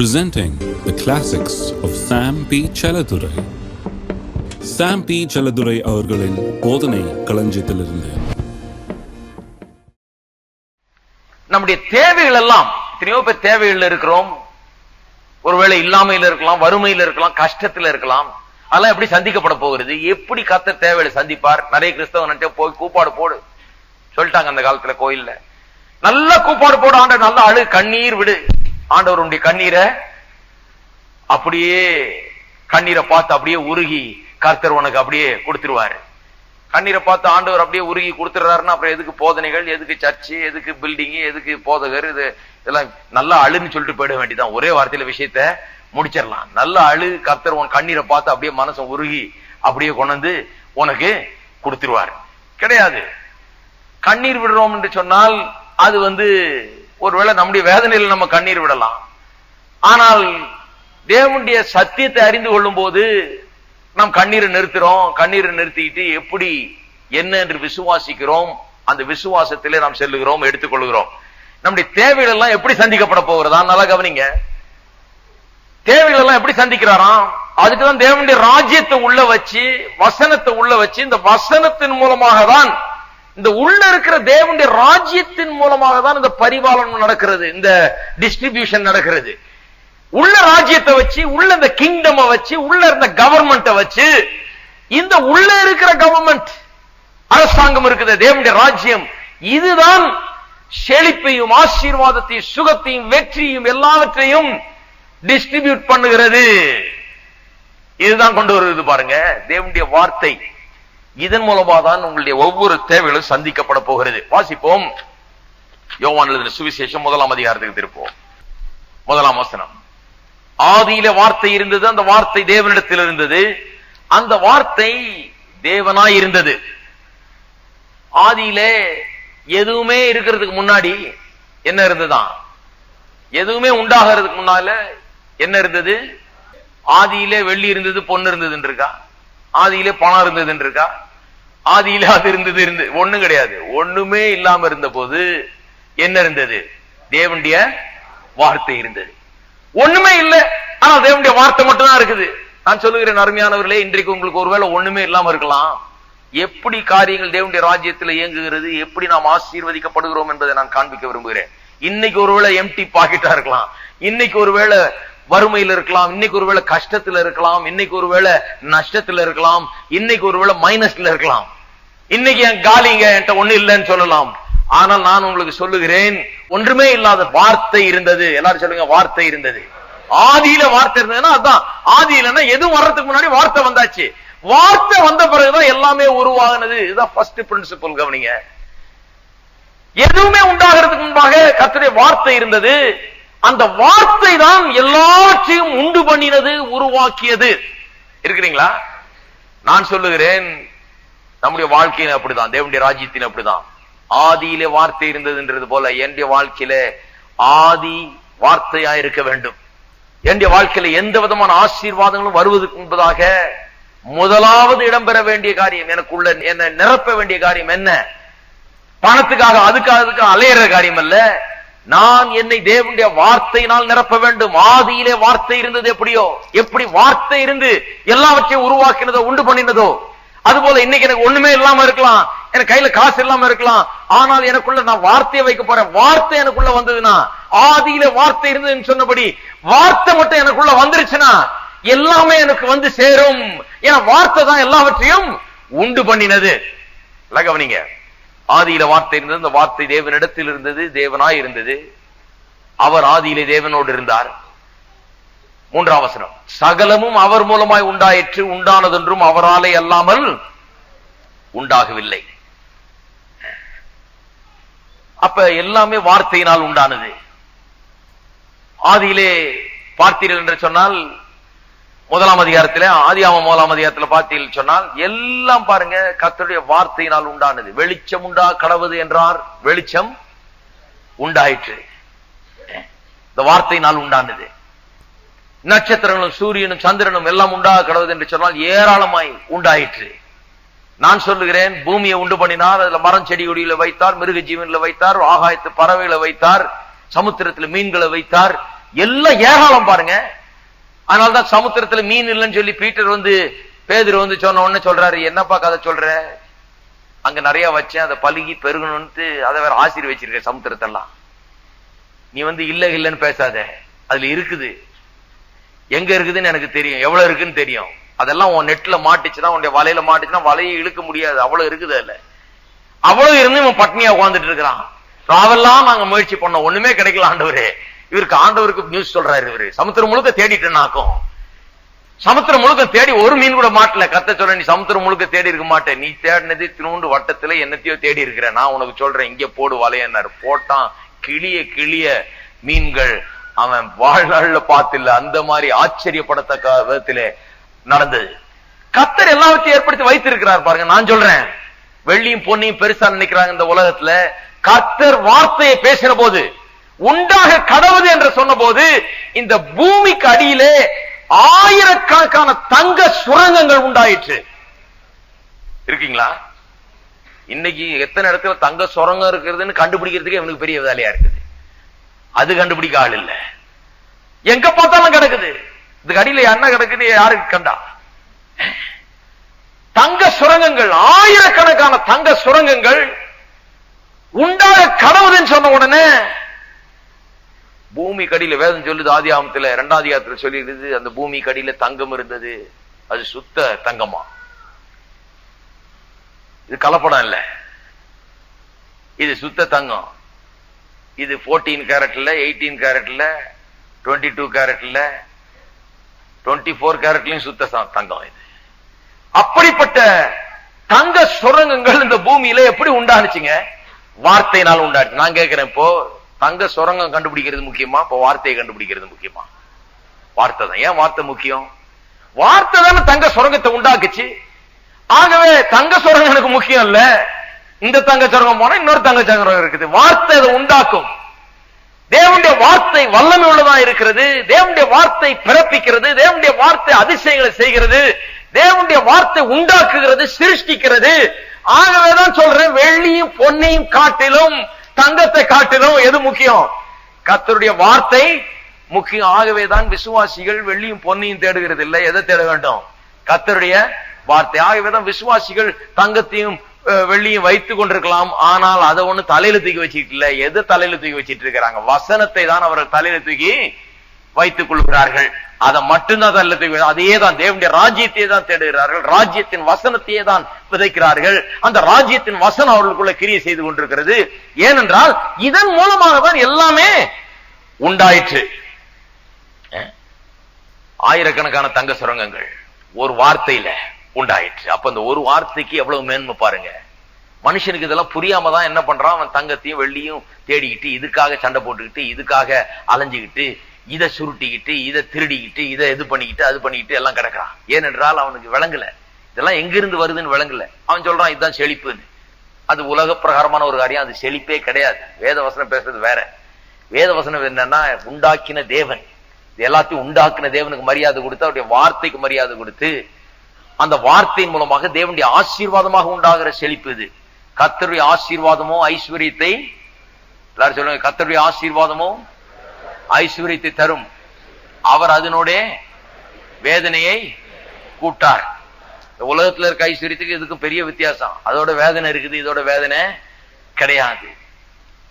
presenting the classics of Sam P. Chaladurai. Sam P Chelladurai அவர்களின் போதனை களஞ்சியத்திலிருந்து. நம்முடைய தேவைகள் எல்லாம் எத்தனையோ பேர் தேவைகள் இருக்கிறோம். ஒருவேளை இல்லாமையில் இருக்கலாம் வறுமையில் இருக்கலாம் கஷ்டத்தில் இருக்கலாம். அதெல்லாம் எப்படி சந்திக்கப்பட போகிறது? எப்படி கத்த தேவைகளை சந்திப்பார்? நிறைய கிறிஸ்தவன் போய் கூப்பாடு போடு. சொல்லிட்டாங்க அந்த காலத்துல கோயில்ல. நல்ல கூப்பாடு போடு ஆண்ட நல்ல அழு கண்ணீர் விடு. ஆண்டவர் கண்ணீரை அப்படியே கண்ணீரை பார்த்து அப்படியே உருகி கர்த்தர் உனக்கு அப்படியே கொடுத்துருவாரு. கண்ணீரை பார்த்து ஆண்டவர் அப்படியே உருகி கொடுத்துறாருன்னா அப்புறம் எதுக்கு போதனைகள் எதுக்கு சர்ச்சு எதுக்கு பில்டிங் எதுக்கு போதகர் இது இதெல்லாம் நல்லா அழுன்னு சொல்லிட்டு போயிட வேண்டியதான் ஒரே வார்த்தையில விஷயத்த முடிச்சிடலாம். நல்லா அழு கர்த்தர் உன் கண்ணீரை பார்த்து அப்படியே மனசை உருகி அப்படியே கொண்டு உனக்கு கொடுத்துருவாரு. கிடையாது. கண்ணீர் விடுறோம் என்று சொன்னால் அது வந்து ஒருவேளை நம்முடைய வேதனையில் நம்ம கண்ணீர் விடலாம். ஆனால் தேவனுடைய சத்தியத்தை அறிந்து கொள்ளும் போது நாம் கண்ணீரை நிறுத்துறோம். கண்ணீரை நிறுத்திட்டு எப்படி என்ன என்று விசுவாசிக்கிறோம். அந்த விசுவாசத்திலே நாம் செல்லுகிறோம் எடுத்துக்கொள்கிறோம். நம்முடைய தேவைகள் எல்லாம் எப்படி சந்திக்கப்பட போகிறதா? நல்லா கவனிங்க. தேவைகள் எல்லாம் எப்படி சந்திக்கிறாராம்? அதுக்குதான் தேவனுடைய ராஜ்யத்தை உள்ள வச்சு வசனத்தை உள்ள வச்சு இந்த வசனத்தின் மூலமாக தான் இந்த உள்ள இருக்கிற தேவனுடைய ராஜ்யத்தின் மூலமாக தான் இந்த பரிபாலனம் நடக்கிறது இந்த டிஸ்ட்ரிபியூஷன் நடக்கிறது. உள்ள ராஜ்யத்தை வச்சு உள்ள இந்த கிங்டம் வச்சு உள்ள இருந்த கவர்மெண்ட்டை வச்சு இந்த உள்ள இருக்கிற கவர்மெண்ட் அரசாங்கம் இருக்குது தேவனுடைய ராஜ்யம். இதுதான் செழிப்பையும் ஆசீர்வாதத்தையும் சுகத்தையும் வெற்றியும் எல்லாவற்றையும் டிஸ்ட்ரிபியூட் பண்ணுகிறது. இதுதான் கொண்டு வருவது பாருங்க தேவனுடைய வார்த்தை. இதன் மூலமா தான் உங்களுடைய ஒவ்வொரு தேவைகளும் சந்திக்கப்பட போகிறது. வாசிப்போம். யோவான் எழுதின சுவிசேஷம் முதலாம் அதிகாரத்துக்கு திருப்போம் முதலாம் வசனம். ஆதியில வார்த்தை இருந்தது அந்த வார்த்தை தேவனிடத்தில் இருந்தது. அந்த வார்த்தை தேவனாய் இருந்தது. ஆதியில எதுவுமே இருக்கிறதுக்கு முன்னாடி என்ன இருந்ததுதான் எதுவுமே உண்டாகிறதுக்கு முன்னால என்ன இருந்தது? ஆதியிலே வெள்ளி இருந்தது பொண்ணு இருந்ததுன்னு இருக்கா? ஆதியிலே பணம் இருந்ததுன்னு இருக்கா? ஆதியில அது இருந்தது இருந்து ஒண்ணு கிடையாது. ஒண்ணுமே இல்லாம இருந்த போது என்ன இருந்தது? தேவனுடைய வார்த்தை இருந்தது. ஒண்ணுமே இல்ல. ஆனா தேவனுடைய வார்த்தை மட்டும் தான் இருக்குது. நான் சொல்லுகிறேன் அருமையானவர்களே இன்றைக்கு உங்களுக்கு ஒருவேளை ஒண்ணுமே இல்லாம இருக்கலாம். எப்படி காரியங்கள் தேவனுடைய ராஜ்யத்தில் இயங்குகிறது? எப்படி நாம் ஆசீர்வதிக்கப்படுகிறோம் என்பதை நான் காண்பிக்க விரும்புகிறேன். இன்னைக்கு ஒருவேளை எம்டி பாக்கெட்டா இருக்கலாம். இன்னைக்கு ஒருவேளை வறுமையில் இருக்கலாம் இன்னைக்கு ஒருவேளை கஷ்டத்துல இருக்கலாம் இன்னைக்கு ஒருவேளை நஷ்டத்துல இருக்கலாம் இன்னைக்கு ஒருவேளை மைனஸ்ல இருக்கலாம். இன்னைக்கு என் காலிங்க என்கிட்ட ஒண்ணு இல்லைன்னு சொல்லலாம். ஆனால் நான் உங்களுக்கு சொல்லுகிறேன் ஒன்றுமே இல்லாத வார்த்தை இருந்தது. எல்லாரும் சொல்லுங்க வார்த்தை இருந்தது. ஆதியில வார்த்தை இருந்ததுன்னா அதான். ஆதியிலன்னா எதுவும் வர்றதுக்கு முன்னாடி வார்த்தை வந்தாச்சு. வார்த்தை வந்த பிறகுதான் எல்லாமே உருவாகினது. இதுதான் ஃபர்ஸ்ட் பிரின்சிபல் கவனிங்க. எதுவுமே உண்டாகிறதுக்கு முன்பாக கத்துடைய வார்த்தை இருந்தது. அந்த வார்த்தை தான் எல்லாற்றையும் உண்டு பண்ணினது உருவாக்கியது. இருக்கிறீங்களா? நான் சொல்லுகிறேன் நம்முடைய வாழ்க்கையில அப்படிதான் தேவனுடைய ராஜ்யத்தின் அப்படிதான். ஆதியிலே வார்த்தை இருந்ததுன்றது போல என்னுடைய வாழ்க்கையில ஆதி வார்த்தையா இருக்க வேண்டும். என்னுடைய வாழ்க்கையில எந்த விதமான ஆசீர்வாதங்களும் வருவதற்கு முன்பதாக முதலாவது இடம்பெற வேண்டிய காரியம் எனக்குள்ள என்ன நிரப்ப வேண்டிய காரியம் என்ன? பணத்துக்காக அதுக்காக அதுக்காக அலையிற காரியம் அல்ல. நான் என்னை தேவனுடைய வார்த்தையினால் நிரப்ப வேண்டும். ஆதியிலே வார்த்தை இருந்தது எப்படியோ? எப்படி வார்த்தை இருந்து எல்லாவற்றையும் உருவாக்கினதோ உண்டு பண்ணினதோ? அதுபோல இன்னைக்கு எனக்கு ஒண்ணுமே இல்லாம இருக்கலாம். எனக்கு கையில காசு இல்லாம இருக்கலாம். ஆனால் எனக்குள்ள நான் வார்த்தையை வைக்க போறேன். வார்த்தை எனக்குள்ள வந்ததுன்னா ஆதியில வார்த்தை இருந்ததுன்னு சொன்னபடி வார்த்தை மட்டும் எனக்குள்ள வந்துருச்சுன்னா எல்லாமே எனக்கு வந்து சேரும். ஏன்னா வார்த்தை தான் எல்லாவற்றையும் உண்டு பண்ணினது. எல்லாம் கவனிங்க. ஆதியில வார்த்தை இருந்தது அந்த வார்த்தை தேவனிடத்தில் இருந்தது தேவனாய் இருந்தது. அவர் ஆதியிலே தேவனோடு இருந்தார். மூன்றாம் வசனம். சகலமும் அவர் மூலமாய் உண்டாயிற்று உண்டானதென்றும் அவராலே அல்லாமல் உண்டாகவில்லை. அப்ப எல்லாமே வார்த்தையினால் உண்டானது. ஆதியிலே பார்த்தீர்கள் என்று சொன்னால் முதலாம் அதிகாரத்தில் ஆதியாம முதலாம் அதிகாரத்தில் பார்த்தீர்கள் சொன்னால் எல்லாம் பாருங்க கத்தருடைய வார்த்தையினால் உண்டானது. வெளிச்சம் உண்டா கடவுது என்றார். வெளிச்சம் உண்டாயிற்று. இந்த வார்த்தையினால் உண்டானது. நட்சத்திரங்களும் சூரியனும் சந்திரனும் எல்லாம் உண்டாக கடவுது என்று சொன்னால் ஏராளமாய் உண்டாயிற்று. நான் சொல்லுகிறேன் பூமியை உண்டு பண்ணினார் அதுல மரம் செடி கொடியில வைத்தார் மிருக ஜீவன்ல வைத்தார் ஆகாயத்து பறவைகளை வைத்தார் சமுத்திரத்துல மீன்களை வைத்தார். எல்லாம் ஏராளம் பாருங்க. அதனாலதான் சமுத்திரத்துல மீன் இல்லைன்னு சொல்லி பீட்டர் வந்து பேதர் வந்து சொன்ன உடனே சொல்றாரு என்னப்பா கதை சொல்ற? அங்க நிறைய வச்சேன் அதை பழுகி பெருகணும்னு அதை வேற ஆசிரியர் வச்சிருக்க சமுத்திரத்தெல்லாம். நீ வந்து இல்ல இல்லைன்னு பேசாத. அதுல இருக்குது. எங்க இருக்குதுன்னு எனக்கு தெரியும். எவ்வளவு இருக்குன்னு தெரியும். அதெல்லாம் உன் நெட்ல மாட்டுச்சுன்னா உன்னுடைய வலையில மாட்டுச்சுன்னா வலையை இழுக்க முடியாது. அவ்வளவு இருக்குது அதுல. அவ்வளவு இருந்து இவன் பட்னியா உட்காந்துட்டு இருக்கிறான். ராவெல்லாம் நாங்க முயற்சி பண்ணோம். ஒண்ணுமே கிடைக்கல ஆண்டவரே. இவருக்கு ஆண்டவருக்கு நியூஸ் சொல்றாரு இவரு. சமுத்திரம் முழுக்க தேடிட்டுனாக்கும் சமுத்திரம் முழுக்க தேடி ஒரு மீன் கூட மாட்டல. கத்த சொல்ற நீ சமுத்திரம் முழுக்க தேடி இருக்க மாட்டேன். நீ தேடினது திருண்டு வட்டத்துல என்னத்தையோ தேடி இருக்கிற. நான் உனக்கு சொல்றேன். இங்க போடு வலையன்னாரு. போட்டான். கிளிய கிளிய மீன்கள் அவன் வாழ்நாள்ல பார்த்தில்ல. அந்த மாதிரி ஆச்சரியப்படத்தக்க விதத்திலே நடந்தது. கத்தர் எல்லாவற்றையும் ஏற்படுத்தி வைத்திருக்கிறார் பாருங்க. நான் சொல்றேன். வெள்ளியும் பொன்னியும் பெருசா நினைக்கிறாங்க இந்த உலகத்துல. கத்தர் வார்த்தையை பேசின போது உண்டாக கடவுது என்று சொன்னபோது இந்த பூமிக்கு அடியிலே ஆயிரக்கணக்கான தங்க சுரங்கங்கள் உண்டாயிற்று. இருக்கீங்களா? இன்னைக்கு எத்தனை இடத்துல தங்க சுரங்கம் இருக்கிறதுன்னு கண்டுபிடிக்கிறதுக்கு இவனுக்கு பெரிய வேலையா இருக்குது. அது கண்டுபிடிக்க ஆள் இல்ல. எங்க பார்த்தாலும் கிடக்குது. இதுக்கு அடியில என்ன கிடக்குது யாருக்கு கண்டா? தங்க சுரங்கங்கள் ஆயிரக்கணக்கான தங்க சுரங்கங்கள் உண்டாக கடவுதுன்னு சொன்ன உடனே பூமி கடியில வேதம் சொல்லுது ஆதி ஆமத்துல இரண்டாம் ஆத்துல சொல்லிடுது அந்த பூமி கடியில தங்கம் இருந்தது. அது சுத்த தங்கமா? இது கலப்படம் இல்ல. இது சுத்த தங்கம். இது போர்டீன் கேரட்ல எயிட்டீன் கேரட்ல டுவெண்ட்டி டூ கேரட்ல டுவெண்ட்டி ஃபோர் கேரட்லயும் சுத்த தங்கம் இது. அப்படிப்பட்ட தங்க சுரங்கங்கள் இந்த பூமியில எப்படி உண்டானுச்சுங்க? வார்த்தையினால் உண்டாச்சு. நான் கேட்கிறேன் இப்போ தங்க சுரங்கம் கண்டுபிடிக்கிறது முக்கியமா? இப்போ வார்த்தையை கண்டுபிடிக்கிறது முக்கியமா? வார்த்தை தான். ஏன் வார்த்தை முக்கியம்? வார்த்தை தானே தங்க சுரங்கத்தை உண்டாக்குச்சு. ஆகவே தங்க சுரங்கம் எனக்கு முக்கியம் இல்ல. இந்த தங்க சுரங்கம் போனா இன்னொரு தங்க சுரங்கம் இருக்குது. வார்த்தை அதை உண்டாக்கும். தேவனுடைய வார்த்தை வல்லமை உள்ளதா இருக்கிறது. தேவனுடைய வார்த்தை பிறப்பிக்கிறது. தேவனுடைய வார்த்தை அதிசயங்களை செய்கிறது. தேவனுடைய வார்த்தை உண்டாக்குகிறது சிருஷ்டிக்கிறது. ஆகவேதான் சொல்றேன் வெள்ளியும் பொன்னையும் காட்டிலும் தங்கத்தை காட்டிலும் எது முக்கியம்? கத்தருடைய வார்த்தை முக்கியம். ஆகவேதான் விசுவாசிகள் வெள்ளியும் பொன்னையும் தேடுகிறது இல்லை எதை தேட வேண்டும்? கத்தருடைய வார்த்தை. ஆகவேதான் விசுவாசிகள் தங்கத்தையும் வெள்ளியும் வைத்துக் கொண்டிருக்கலாம். ஆனால் அதை ஒண்ணு தலையில தூக்கி வச்சுட்டு இல்ல. எது தலையில தூக்கி வச்சிட்டு இருக்கிறாங்க? வசனத்தை தான் அவர்கள் தலையில தூக்கி வைத்துக் கொள்கிறார்கள். அதை மட்டும்தான் தலையில அதையே தான் தேவனுடைய ராஜ்யத்தையே தான் தேடுகிறார்கள் ராஜ்யத்தின் வசனத்தையே தான் விதைக்கிறார்கள். அந்த ராஜ்யத்தின் வசனம் அவர்களுக்குள்ள கிரியை செய்து கொண்டிருக்கிறது. ஏனென்றால் இதன் மூலமாக தான் எல்லாமே உண்டாயிற்று. ஆயிரக்கணக்கான தங்க சுரங்கங்கள் ஒரு வார்த்தையில உண்டாயிற்று. அப்ப அந்த ஒரு வார்த்தைக்கு எவ்வளவு மேன்மை பாருங்க. மனுஷனுக்கு இதெல்லாம் புரியாம தான் என்ன பண்றான்? அவன் தங்கத்தையும் வெள்ளியும் தேடிக்கிட்டு இதுக்காக சண்டை போட்டுக்கிட்டு இதுக்காக அலைஞ்சுக்கிட்டு இதை சுருட்டிக்கிட்டு இதை திருடிக்கிட்டு இதை இது பண்ணிக்கிட்டு அது பண்ணிக்கிட்டு எல்லாம் கிடக்குறான். ஏனென்றால் அவனுக்கு விளங்கல. இதெல்லாம் எங்கிருந்து வருதுன்னு விளங்கல. அவன் சொல்றான் இதுதான் செழிப்புன்னு. அது உலக பிரகாரமான ஒரு காரியம். அது செழிப்பே கிடையாது. வேத வசனம் பேசுறது வேற. வேத வசனம் என்னன்னா உண்டாக்கின தேவன். இது எல்லாத்தையும் உண்டாக்கின தேவனுக்கு மரியாதை கொடுத்து அவருடைய வார்த்தைக்கு மரியாதை கொடுத்து அந்த வார்த்தையின் மூலமாக தேவனுடைய ஆசீர்வாதமாக உண்டாகிற செழிப்பு இது. கர்த்தருடைய ஆசீர்வாதமோ ஐஸ்வர்யத்தை எல்லாரும் சொல்லுங்க கத்தருடைய ஆசீர்வாதமோ ஐஸ்வர்யத்தை தரும். அவர் அதனுடைய வேதனையை கூட்டார். இந்த உலகத்துல இருக்க ஐஸ்வர்யத்துக்கு இதுக்கும் பெரிய வித்தியாசம். அதோட வேதனை இருக்குது இதோட வேதனை கிடையாது.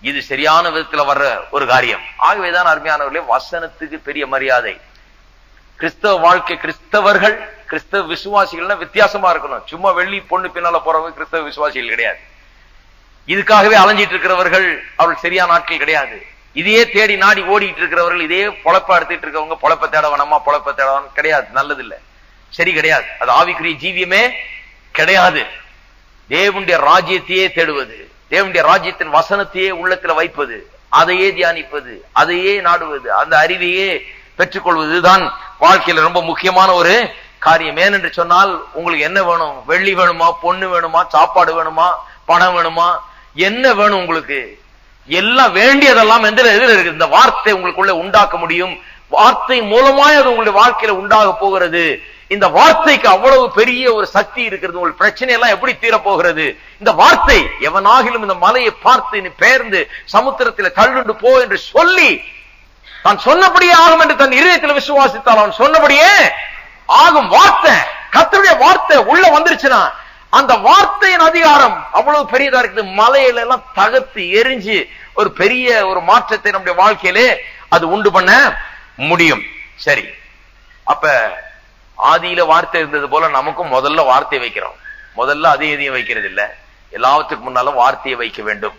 இது சரியான விதத்துல வர்ற ஒரு காரியம். ஆகவேதான் அருமையானவர்களே வசனத்துக்கு பெரிய மரியாதை. கிறிஸ்தவ வாழ்க்கை கிறிஸ்தவர்கள் கிறிஸ்தவ விசுவாசிகள்னா வித்தியாசமா இருக்கணும். சும்மா வெள்ளி பொண்ணு பின்னால போறவங்க கிறிஸ்தவ விசுவாசிகள் கிடையாது. இதுக்காகவே அலைஞ்சிட்டு இருக்கிறவர்கள் அவர்கள் சரியான ஆட்கள் கிடையாது. இதையே தேடி நாடி ஓடிட்டு இருக்கிறவர்கள் இதே பொழப்ப எடுத்துட்டு இருக்கவங்க பொழப்ப தேட வேணாமா பொழப்ப தேட வேணாம் கிடையாது. நல்லது இல்ல சரி கிடையாது. அது ஆவிக்குரிய ஜீவியமே கிடையாது. தேவனுடைய ராஜ்யத்தையே தேடுவது தேவனுடைய ராஜ்யத்தின் வசனத்தையே உள்ளத்துல வைப்பது அதையே தியானிப்பது அதையே நாடுவது அந்த அறிவையே பெற்றுக்கொள்வதுதான் வாழ்க்கையில ரொம்ப முக்கியமான ஒரு காரியம். ஏனென்று சொன்னால் உங்களுக்கு என்ன வேணும்? வெள்ளி வேணுமா? பொண்ணு வேணுமா? சாப்பாடு வேணுமா? பணம் வேணுமா? என்ன வேணும் உங்களுக்கு? எல்லாம் வேண்டியதெல்லாம் எந்த இருக்கு? இந்த வார்த்தை உங்களுக்குள்ள உண்டாக்க முடியும். வார்த்தை மூலமாய் அது உங்களுடைய வாழ்க்கையில உண்டாக போகிறது. இந்த வார்த்தைக்கு அவ்வளவு பெரிய ஒரு சக்தி இருக்கிறது. உங்கள் பிரச்சனை எல்லாம் எப்படி தீரப்போகிறது? இந்த வார்த்தை எவனாகிலும் இந்த மலையை பார்த்து நீ பெயர்ந்து சமுத்திரத்தில் தள்ளுண்டு போ என்று சொல்லி தான் சொன்னபடியே ஆகும் என்று தன் இருதயத்தில் விசுவாசித்தால் அவன் சொன்னபடியே ஆகும் வார்த்தை. கத்தருடைய வார்த்தை உள்ள வந்துருச்சுன்னா அந்த வார்த்தையின் அதிகாரம் அவ்வளவு பெரியதா இருக்குது. மலையில எல்லாம் தகர்த்து எரிஞ்சு ஒரு பெரிய ஒரு மாற்றத்தை நம்முடைய வாழ்க்கையிலே அது உண்டு பண்ண முடியும். சரி. அப்ப ஆதியில வார்த்தை இருந்தது போல நமக்கும் முதல்ல வார்த்தை வைக்கிறோம். முதல்ல அதையும் இதையும் வைக்கிறது இல்ல எல்லாத்துக்கும் முன்னாலும் வார்த்தையை வைக்க வேண்டும்.